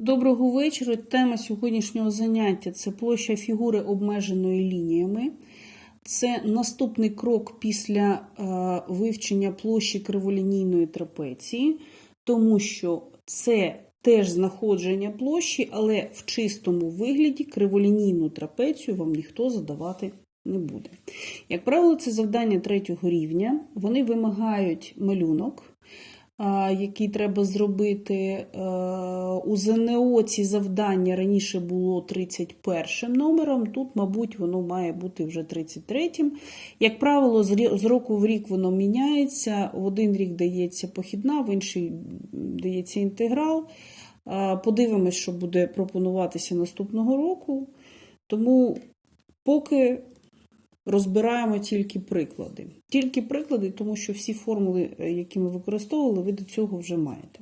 Доброго вечора. Тема сьогоднішнього заняття це площа фігури обмеженої лініями. Це наступний крок після е, вивчення площі криволінійної трапеції, тому що це теж знаходження площі, але в чистому вигляді криволінійну трапецію вам ніхто задавати не буде. Як правило, це завдання третього рівня. Вони вимагають малюнок який треба зробити. Е, У ЗНО ці завдання раніше було 31 номером, тут, мабуть, воно має бути вже 33-м. Як правило, з року в рік воно міняється. В один рік дається похідна, в інший дається інтеграл. Подивимось, що буде пропонуватися наступного року. Тому поки розбираємо тільки приклади. Тільки приклади, тому що всі формули, е, які ми використовували, ви до цього вже маєте.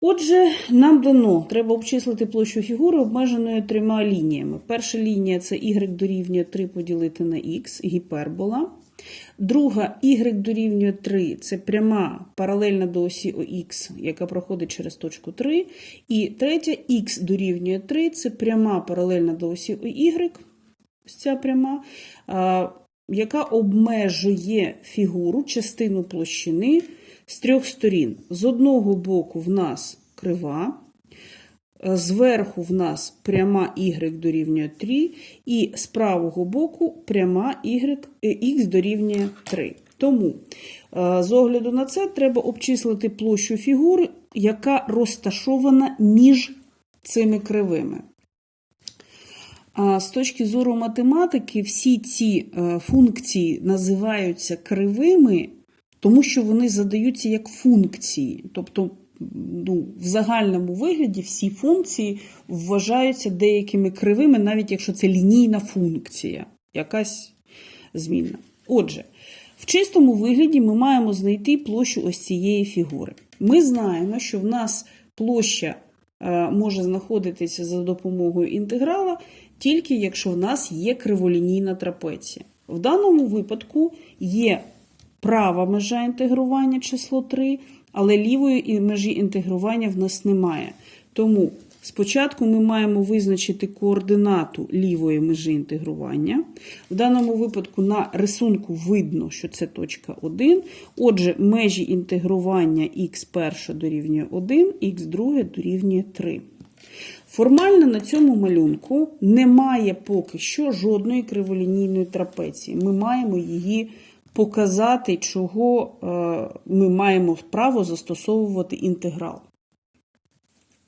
Отже, нам дано, треба обчислити площу фігури обмеженою трьома лініями. Перша лінія це y дорівнює 3 поділити на x, гіпербола. Друга y дорівнює 3 це пряма паралельна до осі ОХ, яка проходить через точку 3. І третя x дорівнює 3 це пряма паралельна до осі OY, ця пряма, яка обмежує фігуру, частину площини з трьох сторін. З одного боку в нас крива, е, зверху в нас пряма y дорівнює 3, і з правого боку пряма y, е, x дорівнює 3. Тому е, з огляду на це треба обчислити площу фігури, яка розташована між цими кривими. З точки зору математики, всі ці е, функції називаються кривими, тому що вони задаються як функції. Тобто, ну, в загальному вигляді всі функції вважаються деякими кривими, навіть якщо це лінійна функція, якась змінна. Отже, в чистому вигляді ми маємо знайти площу ось цієї фігури. Ми знаємо, що в нас площа е, може знаходитися за допомогою інтеграла, тільки якщо в нас є криволінійна трапеція. В даному випадку є права межа інтегрування число 3, але лівої межі інтегрування в нас немає. Тому спочатку ми маємо визначити координату лівої межі інтегрування. В даному випадку на рисунку видно, що це точка 1. Отже, межі інтегрування х1 дорівнює 1, х2 дорівнює 3. Формально на цьому малюнку немає поки що жодної криволінійної трапеції. Ми маємо її показати, чого е, ми маємо право застосовувати інтеграл.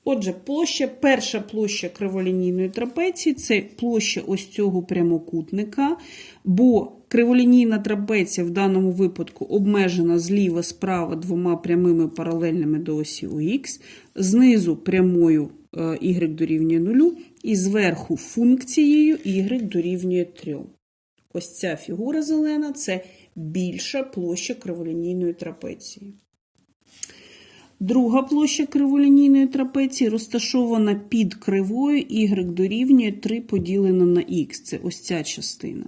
Отже, площа, перша площа криволінійної трапеції це площа ось цього прямокутника, бо криволінійна трапеція в даному випадку обмежена зліва справа двома прямими паралельними до осі ОХ, знизу прямою y дорівнює 0 і зверху функцією y дорівнює 3. Ось ця фігура зелена це більша площа криволінійної трапеції. Друга площа криволінійної трапеції розташована під кривою y дорівнює 3 поділено на х. Це ось ця частина.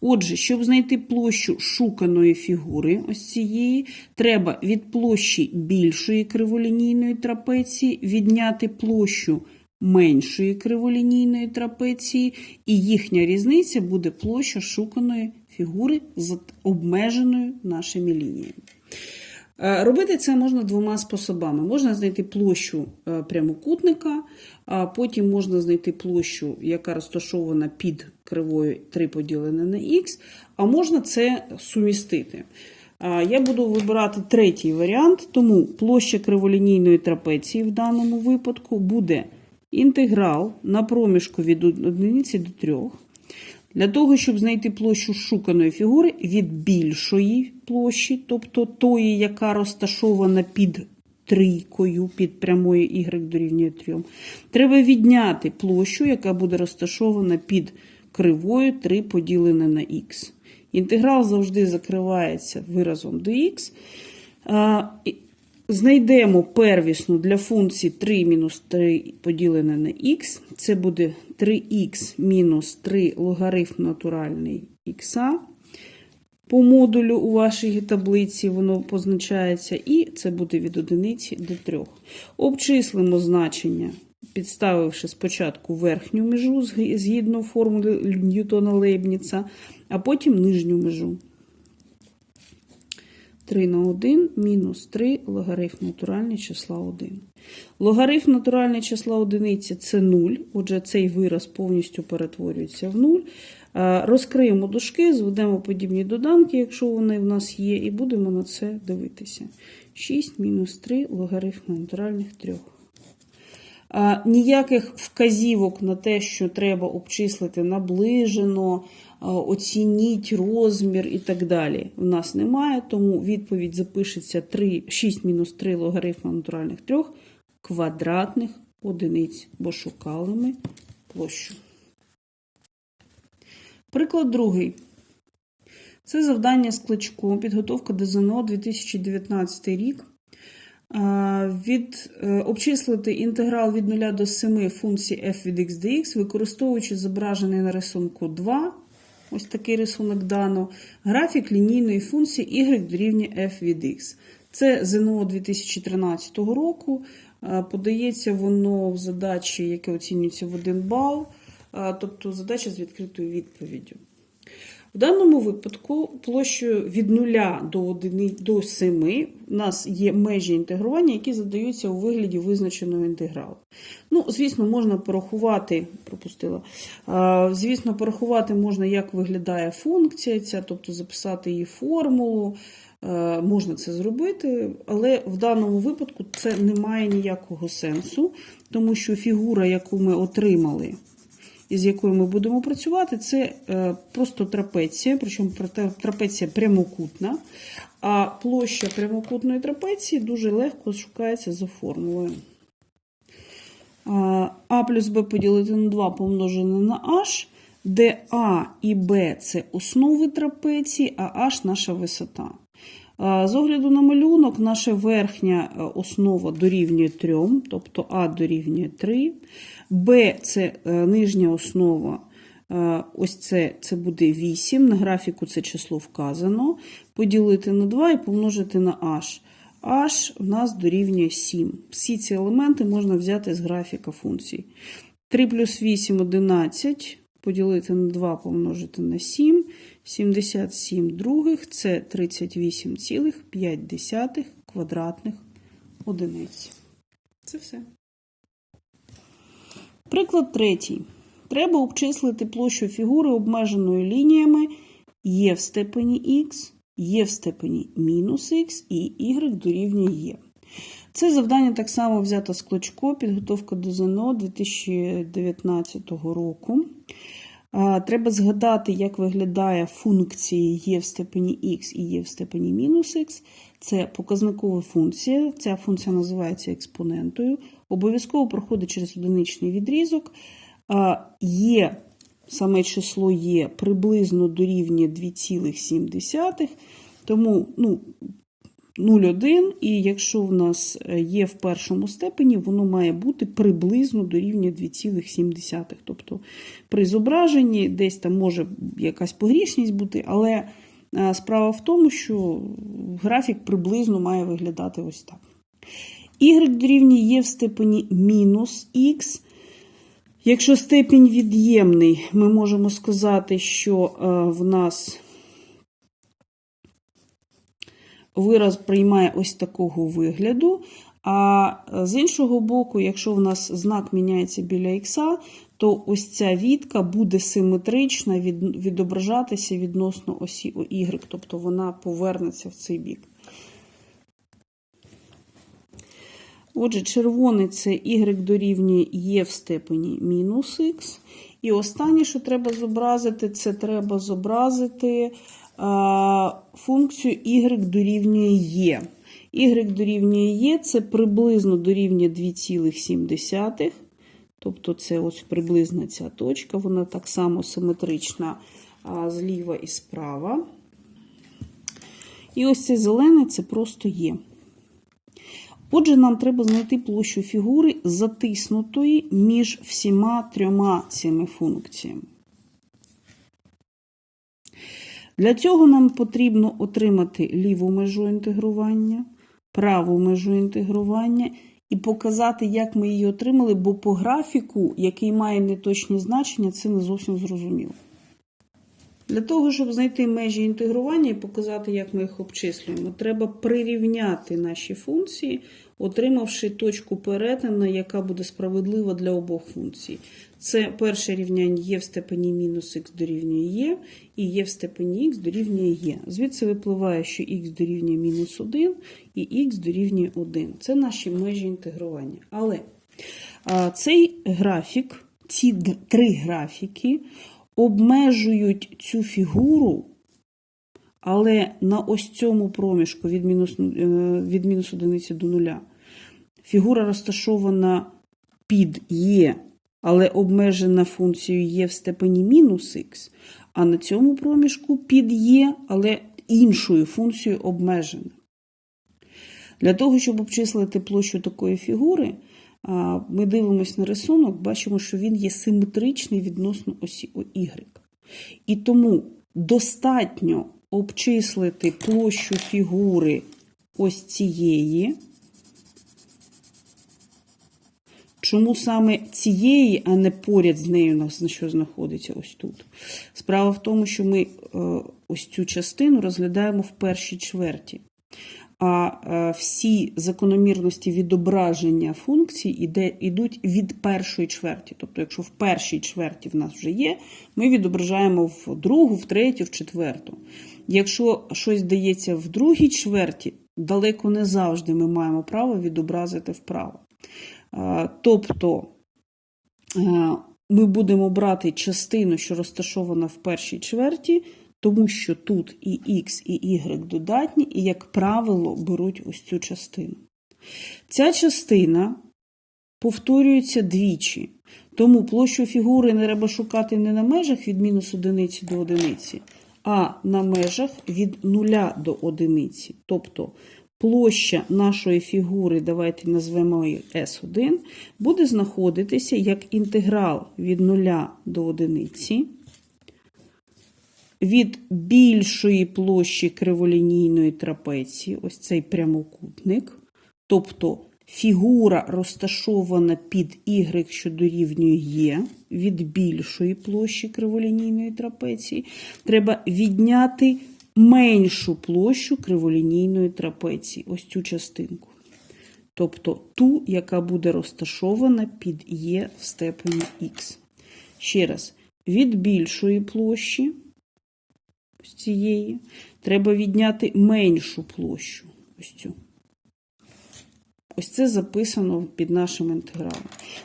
Отже, щоб знайти площу шуканої фігури, ось цієї, треба від площі більшої криволінійної трапеції відняти площу меншої криволінійної трапеції, і їхня різниця буде площа шуканої фігури з обмеженою нашими лініями. Е, Робити це можна двома способами. Можна знайти площу е, прямокутника, а потім можна знайти площу, яка розташована під кривою 3 поділене на х, а можна це сумістити. Я буду вибирати третій варіант, тому площа криволінійної трапеції в даному випадку буде інтеграл на проміжку від 1 до 3. Для того, щоб знайти площу шуканої фігури від більшої площі, тобто тої, яка розташована під трійкою, під прямою y дорівнює 3, треба відняти площу, яка буде розташована під кривою 3 поділене на х. Інтеграл завжди закривається виразом dx. Знайдемо первісну для функції 3 мінус 3 поділене на х. Це буде 3х мінус 3 логарифм натуральний х. по модулю у вашій таблиці воно позначається, і це буде від одиниці до 3. Обчислимо значення, підставивши спочатку верхню межу згідно формули Ньютона Лейбніца, а потім нижню межу. 3 на 1 мінус 3 логарифм натуральне числа 1. Логарифм натуральне числа одиниці це 0, отже, цей вираз повністю перетворюється в 0. Е, Розкриємо дужки, зведемо подібні доданки, якщо вони в нас є, і будемо на це дивитися. 6 мінус 3 логарифм натуральних 3. Ніяких вказівок на те, що треба обчислити наближено, оцініть розмір і так далі. В нас немає, тому відповідь запишеться 3, 6 мінус 3 логарифма натуральних 3 квадратних одиниць, бо шукали ми площу. Приклад другий. Це завдання з кличком, підготовка до ЗНО 2019 рік. Від, е, обчислити інтеграл від 0 до 7 функцій f від x dx, використовуючи зображений на рисунку 2, ось такий рисунок дано, графік лінійної функції y дорівнює f від x. Це ЗНО 2013 року. Подається воно в задачі, яке оцінюється в 1 бал, тобто задача з відкритою відповіддю. В даному випадку площею від 0 до 1 до 7 у нас є межі інтегрування, які задаються у вигляді визначеного інтегралу. Ну, звісно, можна порахувати, пропустила. Звісно, порахувати можна, як виглядає функція ця, тобто записати її формулу. Можна це зробити, але в даному випадку це не має ніякого сенсу, тому що фігура, яку ми отримали, із якою ми будемо працювати, це е, просто трапеція, причому трапеція прямокутна, а площа прямокутної трапеції дуже легко шукається за формулою. А плюс Б поділити на 2 помножене на H, де А і Б це основи трапеції, а H наша висота. З огляду на малюнок, наша верхня е, основа дорівнює 3, тобто А дорівнює 3. Б це е, нижня основа, е, ось це, це буде 8. На графіку це число вказано. Поділити на 2 і помножити на H. H в нас дорівнює 7. Всі ці елементи можна взяти з графіка функцій. 3 плюс 8 – 11. Поділити на 2 помножити на 7. 77 других – це 38,5 квадратних одиниць. Це все. Приклад третій. Треба обчислити площу фігури обмеженою лініями є в степені х, є в степені мінус х і y дорівнює є. Це завдання так само взято з клочко, підготовка до ЗНО 2019 року. Треба згадати, як виглядає функції є в степені х і є в степені мінус х. Це показникова функція. Ця функція називається експонентою. Обов'язково проходить через одиничний відрізок. Є саме число є приблизно дорівнює 2,7. Тому ну, 0,1, і якщо в нас є в першому степені, воно має бути приблизно дорівнює 2,7. Тобто при зображенні десь там може якась погрішність бути, але е, справа в тому, що графік приблизно має виглядати ось так. Y дорівнює є в степені мінус х. Якщо степінь від'ємний, ми можемо сказати, що е, в нас вираз приймає ось такого вигляду. А з іншого боку, якщо в нас знак міняється біля х, то ось ця відка буде симетрична від, відображатися відносно осі y, тобто вона повернеться в цей бік. Отже, червоний це y дорівнює є в степені мінус х. І останнє, що треба зобразити, це треба зобразити функцію y дорівнює є. y дорівнює є, це приблизно дорівнює 2,7. Тобто це ось приблизно ця точка, вона так само симетрична зліва і справа. І ось цей зелений це просто є. Отже, нам треба знайти площу фігури, затиснутої між всіма трьома цими функціями. Для цього нам потрібно отримати ліву межу інтегрування, праву межу інтегрування і показати, як ми її отримали, бо по графіку, який має неточні значення, це не зовсім зрозуміло. Для того, щоб знайти межі інтегрування і показати, як ми їх обчислюємо, треба прирівняти наші функції, отримавши точку перетину, яка буде справедлива для обох функцій. Це перше рівняння є в степені мінус х дорівнює є, і є в степені х дорівнює є. Звідси випливає, що х дорівнює мінус 1 і х дорівнює 1. Це наші межі інтегрування. Але цей графік, ці три графіки обмежують цю фігуру, але на ось цьому проміжку від мінус, е, від мінус одиниці до нуля фігура розташована під є, але обмежена функцією є в степені мінус х, а на цьому проміжку під є, але іншою функцією обмежена. Для того, щоб обчислити площу такої фігури, ми дивимося на рисунок, бачимо, що він є симетричний відносно осі Y. І тому достатньо обчислити площу фігури ось цієї. Чому саме цієї, а не поряд з нею нас на що знаходиться ось тут? Справа в тому, що ми е, ось цю частину розглядаємо в першій чверті. А е, всі закономірності відображення функцій іде, ідуть від першої чверті. Тобто, якщо в першій чверті в нас вже є, ми відображаємо в другу, в третю, в четверту. Якщо щось дається в другій чверті, далеко не завжди ми маємо право відобразити вправо. Е, Тобто е, ми будемо брати частину, що розташована в першій чверті, тому що тут і X, і Y додатні, і, як правило, беруть ось цю частину. Ця частина повторюється двічі, тому площу фігури не треба шукати не на межах від мінус одиниці до одиниці, а на межах від нуля до одиниці. Тобто площа нашої фігури, давайте назвемо її S1, буде знаходитися як інтеграл від нуля до одиниці від більшої площі криволінійної трапеції, ось цей прямокутник, тобто фігура розташована під y, що дорівнює є, від більшої площі криволінійної трапеції, треба відняти меншу площу криволінійної трапеції, ось цю частинку. Тобто ту, яка буде розташована під є в степені х. Ще раз, від більшої площі ось цієї, треба відняти меншу площу. Ось цю. Ось це записано під нашим інтегралом.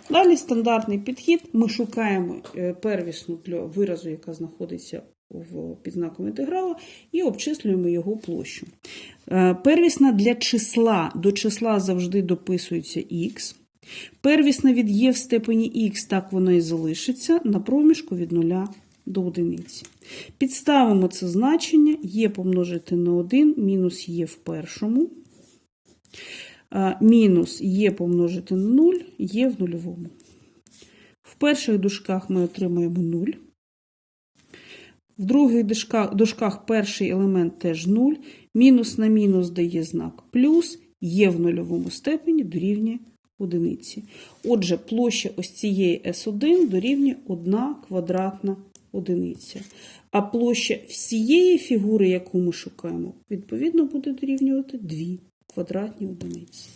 Далі стандартний підхід. Ми шукаємо е, первісну для виразу, яка знаходиться в підзнаком інтегралу, і обчислюємо його площу. Е, Первісна для числа. До числа завжди дописується х. Первісна від є в степені х, так воно і залишиться на проміжку від 0 до одиниці. Підставимо це значення, є помножити на 1, мінус є в першому, мінус є помножити на 0, є в нульовому. В перших дужках ми отримаємо 0. В других дужках, перший елемент теж 0. Мінус на мінус дає знак плюс, є в нульовому степені дорівнює одиниці. Отже, площа ось цієї S1 дорівнює 1 квадратна одиниця. А площа всієї фігури, яку ми шукаємо, відповідно буде дорівнювати 2 квадратні одиниці.